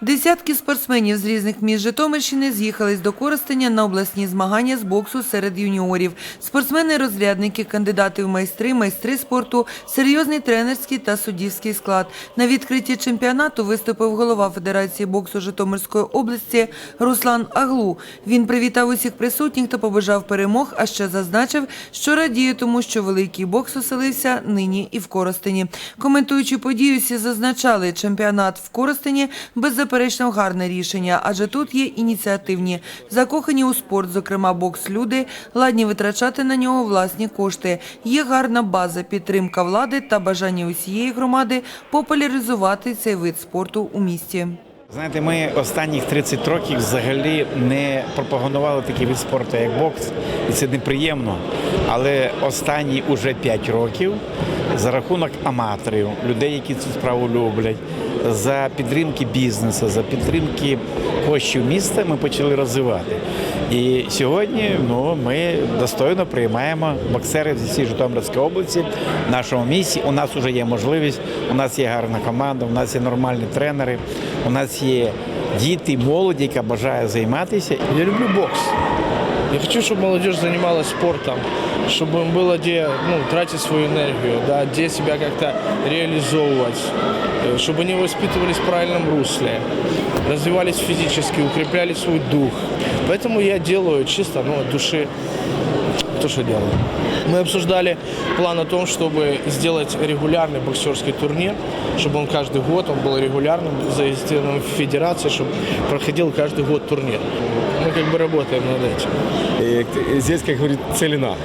Десятки спортсменів з різних міст Житомирщини з'їхались до Коростеня на обласні змагання з боксу серед юніорів. Спортсмени-розрядники, кандидати в майстри, майстри спорту, серйозний тренерський та суддівський склад. На відкритті чемпіонату виступив голова Федерації боксу Житомирської області Руслан Аглу. Він привітав усіх присутніх та побажав перемог, а ще зазначив, що радіє тому, що великий бокс оселився нині і в Коростені. Коментуючи подію, всі зазначали, чемпіонат в Коростені беззаперечно гарне рішення, адже тут є ініціативні, закохані у спорт, зокрема бокс люди, ладні витрачати на нього власні кошти. Є гарна база, підтримка влади та бажання усієї громади популяризувати цей вид спорту у місті. Знаєте, ми останніх 30 років взагалі не пропагандували такий вид спорту, як бокс, і це неприємно. Але останні уже 5 років за рахунок аматорів, людей, які цю справу люблять, за підтримки бізнесу, за підтримки коштів міста ми почали розвивати. І сьогодні ну, ми достойно приймаємо боксерів зі всієї Житомирської області в нашому місті. У нас вже є можливість, у нас є гарна команда, у нас є нормальні тренери, у нас є діти, молодь, яка бажає займатися. Я люблю бокс. Я хочу, чтобы молодежь занималась спортом, чтобы им было где ну, тратить свою энергию, да, где себя как-то реализовывать, э, чтобы они воспитывались в правильном русле, развивались физически, укрепляли свой дух. Поэтому я делаю чисто ну, от души то, что делаю. Мы обсуждали план о том, чтобы сделать регулярный боксерский турнир, чтобы он каждый год, он был регулярным, зарегистрирован в федерации, чтобы проходил каждый год турнир. Мы как бы работаем над этим. И здесь, как говорит, целина.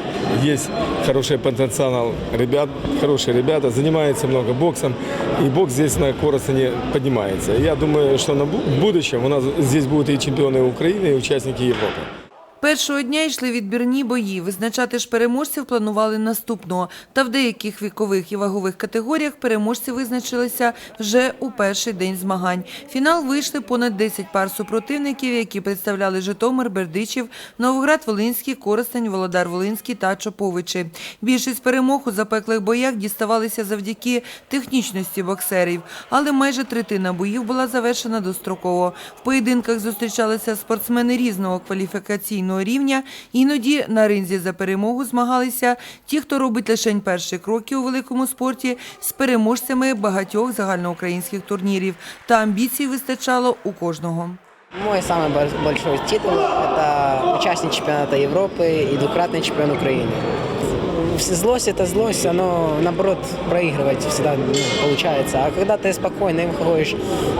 Есть хороший потенциал ребят, хорошие ребята, занимаются много боксом, и бокс здесь на Коростене поднимается. Я думаю, что на бу- в будущем у нас здесь будут и чемпионы Украины, и участники Европы. Першого дня йшли відбірні бої. Визначати ж переможців планували наступного. Та в деяких вікових і вагових категоріях переможці визначилися вже у перший день змагань. Фінал вийшли понад 10 пар супротивників, які представляли Житомир, Бердичів, Новоград-Волинський, Коростень, Володар-Волинський та Чоповичі. Більшість перемог у запеклих боях діставалися завдяки технічності боксерів, але майже третина боїв була завершена достроково. В поєдинках зустрічалися спортсмени різного кваліфікаційного рівня. Іноді на ринзі за перемогу змагалися ті, хто робить лише перші кроки у великому спорті, з переможцями багатьох загальноукраїнських турнірів. Та амбіцій вистачало у кожного. Мой самый бо- большой титул – это участник чемпионата Европы и двукратный чемпион Украины. Вс- Злость – это злость, оно, наоборот, проигрывать всегда ну, получается. А когда ты спокойно им ходишь,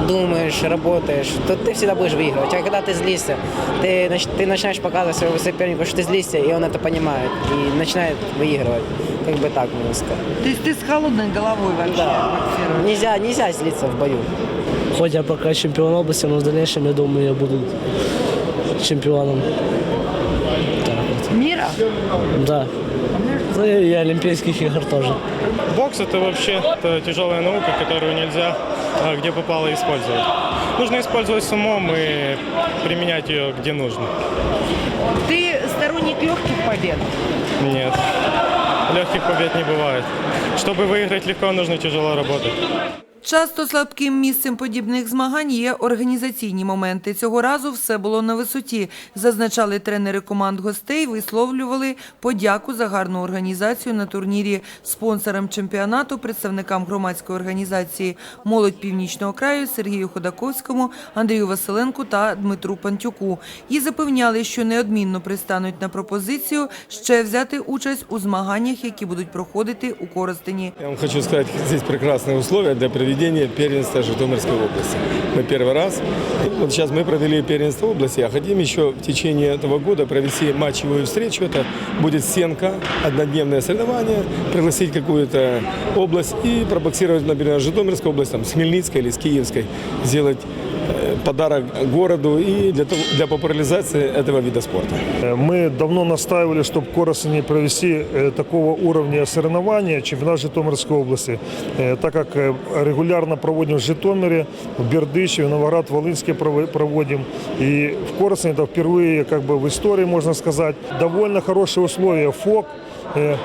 думаешь, работаешь, то ты всегда будешь выигрывать. А когда ты злишься, ты, нач- ты начинаешь показывать своему сопернику, что ты злишься, и он это понимает, и начинает выигрывать. Как бы так можно сказать. Тобто ти з холодною головою Да. Нельзя, нельзя злиться в бою. Хоть я пока чемпион области, но в дальнейшем, я думаю, я буду чемпионом. Так вот. Міра? Да. Ну и и Олимпийских игр тоже. Бокс это вообще это тяжелая наука, которую нельзя а, где попало использовать. Нужно использовать с умом и применять ее где нужно. Ти сторонник легких побед? Нет. Легких побед не бывает. Чтобы выиграть легко, нужно тяжело работать. Часто слабким місцем подібних змагань є організаційні моменти. Цього разу все було на висоті. Зазначали тренери команд гостей, висловлювали подяку за гарну організацію на турнірі спонсорам чемпіонату, представникам громадської організації Молодь Північного краю Сергію Ходаковському, Андрію Василенку та Дмитру Пантюку. І запевняли, що неодмінно пристануть на пропозицію ще взяти участь у змаганнях, які будуть проходити у Коростені. Я вам хочу сказать, здесь прекрасные условия для проведения первенства Житомирской области. Мы первый раз. И Вот сейчас мы провели первенство области, а хотим еще в течение этого года провести матчевую встречу. Это будет стенка, однодневное соревнование, пригласить какую-то область и пробоксировать, например, Житомирскую область, там, с Хмельницкой или с Киевской, сделать э, подарок городу и для, того, для популяризации этого вида спорта. Мы давно настаивали, чтобы в Коростене провести э, такого уровня соревнования, чемпионат Житомирской области, Э, так как э, регулярно проводим в Житомире, в Бердычеве, Новоград-Волынске прово- проводим. И в Коростене это впервые как бы в истории, можно сказать, довольно хорошие условия. ФОК, э,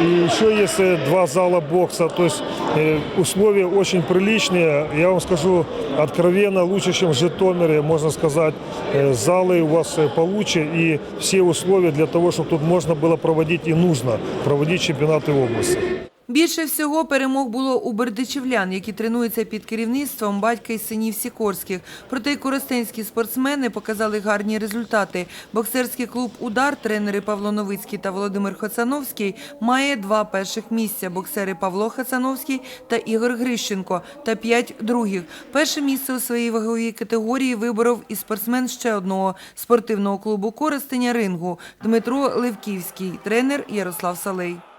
И еще есть э, два зала бокса. То есть э, условия очень приличные. Я вам скажу откровенно, лучше, чем в Житомире, можно сказать. Э, Залы у вас э, получше и все условия для того, чтобы тут можно было проводить и нужно проводить чемпионаты области. Більше всього перемог було у бердичівлян, які тренуються під керівництвом батька і синів Сікорських. Проте й коростенські спортсмени показали гарні результати. Боксерський клуб «Удар», тренери Павло Новицький та Володимир Хоцановський має два перших місця. Боксери Павло Хацановський та Ігор Грищенко та п'ять других. Перше місце у своїй ваговій категорії виборов і спортсмен ще одного спортивного клубу Коростеня рингу Дмитро Левківський, тренер Ярослав Салей.